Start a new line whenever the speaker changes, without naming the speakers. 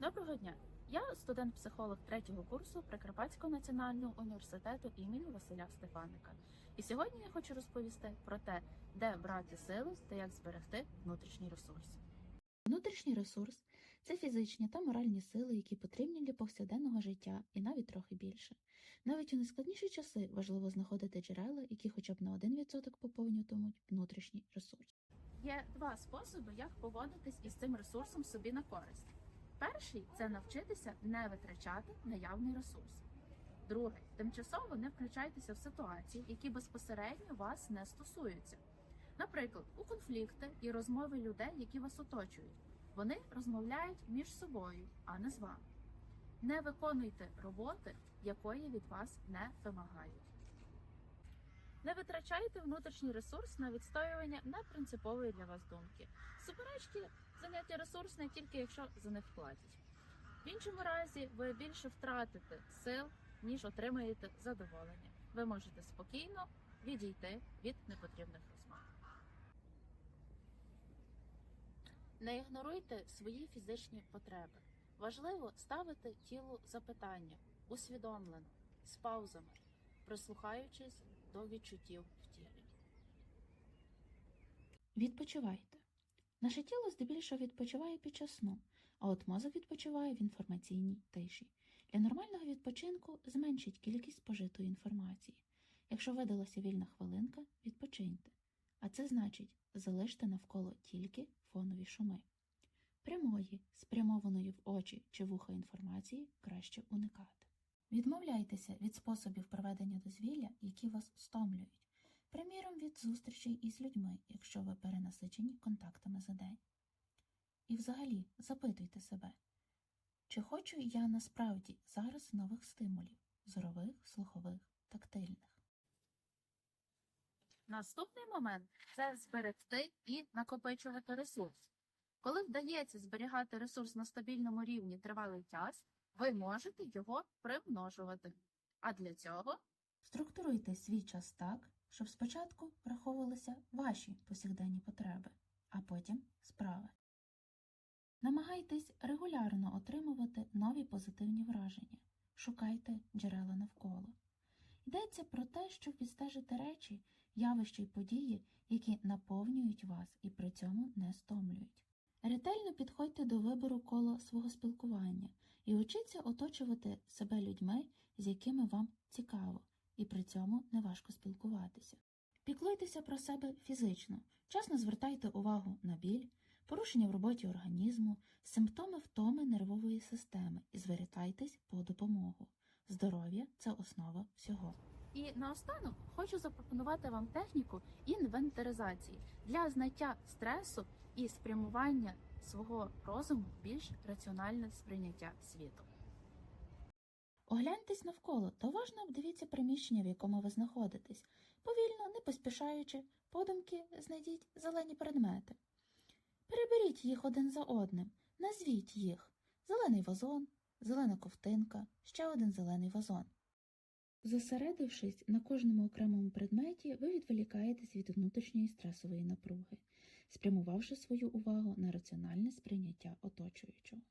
Доброго дня! Я студент-психолог третього курсу Прикарпатського національного університету імені Василя Стефаника. І сьогодні я хочу розповісти про те, де брати сили та як зберегти внутрішній ресурс.
Внутрішній ресурс це фізичні та моральні сили, які потрібні для повсякденного життя і навіть трохи більше. Навіть у найскладніші часи важливо знаходити джерела, які хоча б на 1% поповнюватимуть внутрішній ресурс.
Є два способи, як поводитись із цим ресурсом собі на користь. Перший це навчитися не витрачати наявний ресурс. Другий тимчасово не включайтеся в ситуації, які безпосередньо вас не стосуються. Наприклад, у конфлікти і розмови людей, які вас оточують. Вони розмовляють між собою, а не з вами. Не виконуйте роботи, якої від вас не вимагають. Не витрачайте внутрішній ресурс на відстоювання непринципової для вас думки. Суперечки заняття ресурсне тільки якщо за них платять. В іншому разі ви більше втратите сил, ніж отримаєте задоволення. Ви можете спокійно відійти від непотрібних розмов. Не ігноруйте свої фізичні потреби. Важливо ставити тілу запитання усвідомлено, з паузами, прислухаючись до відчуттів в тілі.
Відпочивайте. Наше тіло здебільшого відпочиває під час сну, а от мозок відпочиває в інформаційній тиші. Для нормального відпочинку зменшіть кількість спожитої інформації. Якщо видалася вільна хвилинка, відпочиньте. А це значить залиште навколо тільки фонові шуми. Прямої, спрямованої в очі чи вуха інформації краще уникати. Відмовляйтеся від способів проведення дозвілля, які вас стомлюють, приміром від зустрічей із людьми, якщо ви перенасичені контактами за день. І взагалі запитуйте себе, чи хочу я насправді зараз нових стимулів зорових, слухових, тактильних.
Наступний момент це зберегти і накопичувати ресурс. Коли вдається зберігати ресурс на стабільному рівні тривалий час, ви можете його примножувати. А для цього
Структуруйте свій час так, щоб спочатку враховувалися ваші повсякденні потреби, а потім справи. Намагайтесь регулярно отримувати нові позитивні враження, шукайте джерела навколо. Йдеться про те, щоб відстежити речі, явища й події, які наповнюють вас і при цьому не стомлюють. Ретельно підходьте до вибору кола свого спілкування і учіться оточувати себе людьми, з якими вам цікаво, і при цьому неважко спілкуватися. Піклуйтеся про себе фізично, часно звертайте увагу на біль, порушення в роботі організму, симптоми втоми нервової системи і звертайтесь по допомогу. Здоров'я це основа всього.
І наостанок хочу запропонувати вам техніку інвентаризації для знаття стресу і спрямування свого розуму в більш раціональне сприйняття світу.
Огляньтесь навколо та уважно обдивіться приміщення, в якому ви знаходитесь. Повільно, не поспішаючи, подумки знайдіть зелені предмети. Переберіть їх один за одним, назвіть їх зелений вазон, зелена ковтинка, ще один зелений вазон. Зосередившись на кожному окремому предметі, ви відволікаєтесь від внутрішньої стресової напруги, спрямувавши свою увагу на раціональне сприйняття оточуючого.